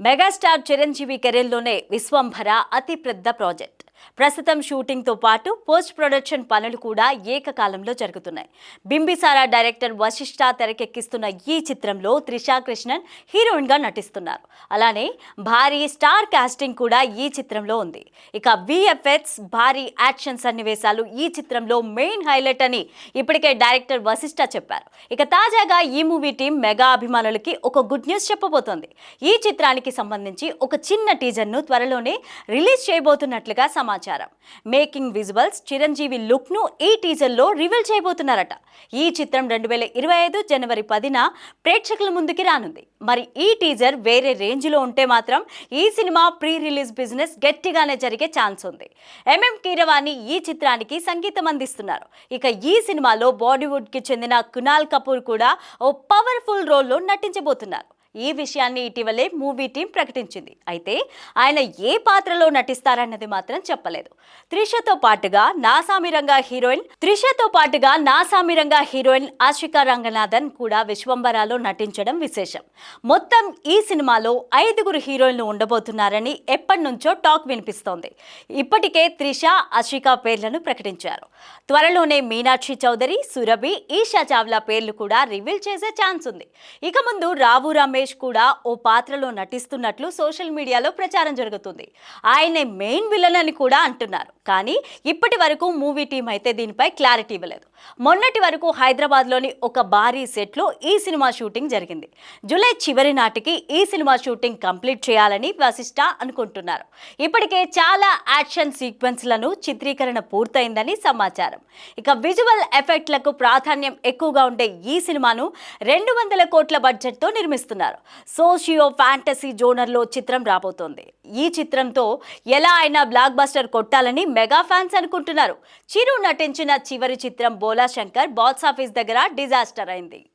Megastar Chiranjeevi కెరీర్లోనే Vishwambhara అతి పెద్ద project ప్రస్తుతం షూటింగ్తో పాటు పోస్ట్ ప్రొడక్షన్ పనులు కూడా ఏకకాలంలో జరుగుతున్నాయి. బింబిసారా డైరెక్టర్ వశిష్ఠ తెరకెక్కిస్తున్న ఈ చిత్రంలో త్రిషా కృష్ణన్ హీరోయిన్గా నటిస్తున్నారు. అలానే భారీ స్టార్ కాస్టింగ్ కూడా ఈ చిత్రంలో ఉంది. ఇక విఎఫ్ఎక్స్ భారీ యాక్షన్ సన్నివేశాలు ఈ చిత్రంలో మెయిన్ హైలైట్ అని ఇప్పటికే డైరెక్టర్ వశిష్ఠ చెప్పారు. ఇక తాజాగా ఈ మూవీ టీం మెగా అభిమానులకి ఒక గుడ్ న్యూస్ చెప్పబోతోంది. ఈ చిత్రానికి సంబంధించి ఒక చిన్న టీజర్ను త్వరలోనే రిలీజ్ చేయబోతున్నట్లుగా సమాచారం మేకింగ్ విజువల్స్ చిరంజీవి లుక్ను ఈ టీజర్లో రివీల్ చేయబోతున్నారట. ఈ చిత్రం రెండు వేల ఇరవై ఐదు జనవరి పదిన ప్రేక్షకుల ముందుకి రానుంది. మరి ఈ టీజర్ వేరే రేంజ్లో ఉంటే మాత్రం ఈ సినిమా ప్రీ రిలీజ్ బిజినెస్ గట్టిగానే జరిగే ఛాన్స్ ఉంది. ఎంఎం కీరవాణి ఈ చిత్రానికి సంగీతం అందిస్తున్నారు. ఇక ఈ సినిమాలో బాలీవుడ్కి చెందిన కునాల్ కపూర్ కూడా ఓ పవర్ఫుల్ రోల్లో నటించబోతున్నారు. ఈ విషయాన్ని ఇటీవలే మూవీ టీం ప్రకటించింది. అయితే ఆయన ఏ పాత్రలో నటిస్తారన్నది మాత్రం చెప్పలేదు. త్రిషతో పాటుగా నాసామిరంగా హీరోయిన్ త్రిషతో పాటుగా నాసామిరంగా హీరోయిన్ ఆశికా రంగనాథన్ కూడా విశ్వంబరాలో నటించడం విశేషం. మొత్తం ఈ సినిమాలో ఐదుగురు హీరోయిన్లు ఉండబోతున్నారని ఎప్పటి నుంచో టాక్ వినిపిస్తోంది. ఇప్పటికే త్రిష ఆశికా పేర్లను ప్రకటించారు. త్వరలోనే మీనాక్షి చౌదరి సురభి ఈషా చావ్లా పేర్లు కూడా రివీల్ చేసే ఛాన్స్ ఉంది. ఇక ముందు రావు రమేష్ కూడా ఓ పాత్రలో నటిస్తున్నట్లు సోషల్ మీడియాలో ప్రచారం జరుగుతుంది. ఆయనే మెయిన్ విలన్ అని కూడా అంటున్నారు. కానీ ఇప్పటి వరకు మూవీ టీం అయితే దీనిపై క్లారిటీ ఇవ్వలేదు. మొన్నటి వరకు హైదరాబాద్లోని ఒక భారీ సెట్లో ఈ సినిమా షూటింగ్ జరిగింది. జూలై చివరి నాటికి ఈ సినిమా షూటింగ్ కంప్లీట్ చేయాలని వశిష్ట అనుకుంటున్నారు. ఇప్పటికే చాలా యాక్షన్ సీక్వెన్స్లను చిత్రీకరణ పూర్తయిందని సమాచారం. ఇక విజువల్ ఎఫెక్ట్లకు ప్రాధాన్యం ఎక్కువగా ఉండే ఈ సినిమాను రెండు వందల కోట్ల బడ్జెట్తో నిర్మిస్తున్నారు. సోషియో ఫ్యాంటసీ జోనర్లో చిత్రం రాబోతోంది. ఈ చిత్రంతో ఎలా అయినా బ్లాక్ బస్టర్ కొట్టాలని మెగా ఫ్యాన్స్ అనుకుంటున్నారు. చిరు నటించిన చివరి చిత్రం బోలా శంకర్ బాక్స్ ఆఫీస్ దగ్గర డిజాస్టర్ అయింది.